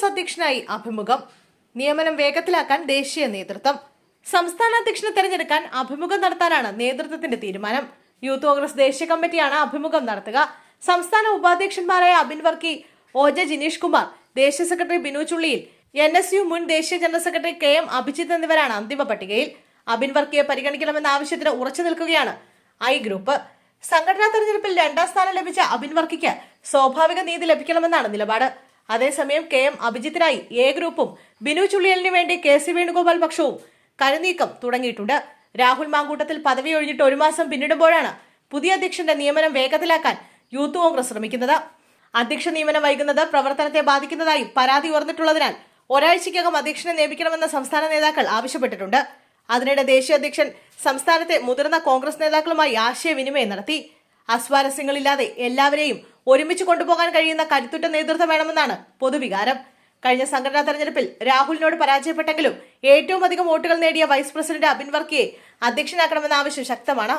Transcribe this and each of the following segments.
കോൺഗ്രസ് അധ്യക്ഷനായി അഭിമുഖം. നിയമനം വേഗത്തിലാക്കാൻ ദേശീയ നേതൃത്വം. സംസ്ഥാന അധ്യക്ഷനെ തെരഞ്ഞെടുക്കാൻ അഭിമുഖം നടത്താനാണ് നേതൃത്വത്തിന്റെ തീരുമാനം. യൂത്ത് കോൺഗ്രസ് ദേശീയ കമ്മിറ്റിയാണ് അഭിമുഖം നടത്തുക. സംസ്ഥാന ഉപാധ്യക്ഷന്മാരായ അബിൻ വർക്കി ഒ ജെ ജിനീഷ് കുമാർ ദേശീയ secretary Binu Chulliyil N S U മുൻ ദേശീയ general secretary K M Abhijith എന്നിവരാണ് അന്തിമ പട്ടികയിൽ. അബിൻ വർക്കിയെ പരിഗണിക്കണമെന്ന ആവശ്യത്തിന് ഉറച്ചു നിൽക്കുകയാണ് ഐ ഗ്രൂപ്പ്. സംഘടനാ തെരഞ്ഞെടുപ്പിൽ രണ്ടാം സ്ഥാനം ലഭിച്ച അബിൻ വർക്കിക്ക് സ്വാഭാവിക നീതി ലഭിക്കണമെന്നാണ് നിലപാട്. അതേസമയം കെ എം അഭിജിത്തിനായി എ ഗ്രൂപ്പും ബിനു ചുള്ളിയലിന് വേണ്ടി കെ സി വേണുഗോപാൽ പക്ഷവും കരുനീക്കം തുടങ്ങിയിട്ടുണ്ട്. രാഹുൽ മാങ്കൂട്ടത്തിൽ പദവി ഒഴിഞ്ഞിട്ട് ഒരു മാസം പിന്നിടുമ്പോഴാണ് പുതിയ അധ്യക്ഷന്റെ നിയമനം വേഗത്തിലാക്കാൻ യൂത്ത് കോൺഗ്രസ് ശ്രമിക്കുന്നത്. അധ്യക്ഷ നിയമനം വൈകുന്നത് പ്രവർത്തനത്തെ ബാധിക്കുന്നതായി പരാതി ഉയർന്നിട്ടുള്ളതിനാൽ ഒരാഴ്ചയ്ക്കകം അധ്യക്ഷനെ നിയമിക്കണമെന്ന് സംസ്ഥാന നേതാക്കൾ ആവശ്യപ്പെട്ടിട്ടുണ്ട്. അതിനിടെ ദേശീയ അധ്യക്ഷൻ സംസ്ഥാനത്തെ മുതിർന്ന കോൺഗ്രസ് നേതാക്കളുമായി ആശയവിനിമയം നടത്തി. അസ്വാരസ്യങ്ങളില്ലാതെ എല്ലാവരെയും ഒരുമിച്ച് കൊണ്ടുപോകാൻ കഴിയുന്ന കരുത്തുറ്റ നേതൃത്വം വേണമെന്നാണ് പൊതുവികാരം. കഴിഞ്ഞ സംഘടനാ തെരഞ്ഞെടുപ്പിൽ രാഹുലിനോട് പരാജയപ്പെട്ടെങ്കിലും ഏറ്റവും അധികം വോട്ടുകൾ നേടിയ വൈസ് പ്രസിഡന്റ് അബിൻ വർക്കിയെ അധ്യക്ഷനാക്കണമെന്ന ആവശ്യം ശക്തമാണ്.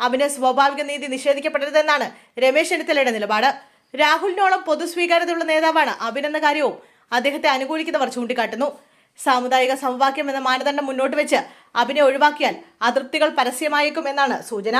അബിന് സ്വാഭാവിക നീതി നിഷേധിക്കപ്പെടരുതെന്നാണ് രമേശ് ചെന്നിത്തലയുടെ നിലപാട്. രാഹുലിനോളം പൊതുസ്വീകാര്യതയുള്ള നേതാവാണ് അബിൻ എന്ന കാര്യവും അദ്ദേഹത്തെ അനുകൂലിക്കുന്നവർ ചൂണ്ടിക്കാട്ടുന്നു. സാമുദായിക സമവാക്യം എന്ന മാനദണ്ഡം മുന്നോട്ട് വെച്ച് അബിനെ ഒഴിവാക്കിയാൽ അതൃപ്തികൾ പരസ്യമായേക്കും എന്നാണ് സൂചന.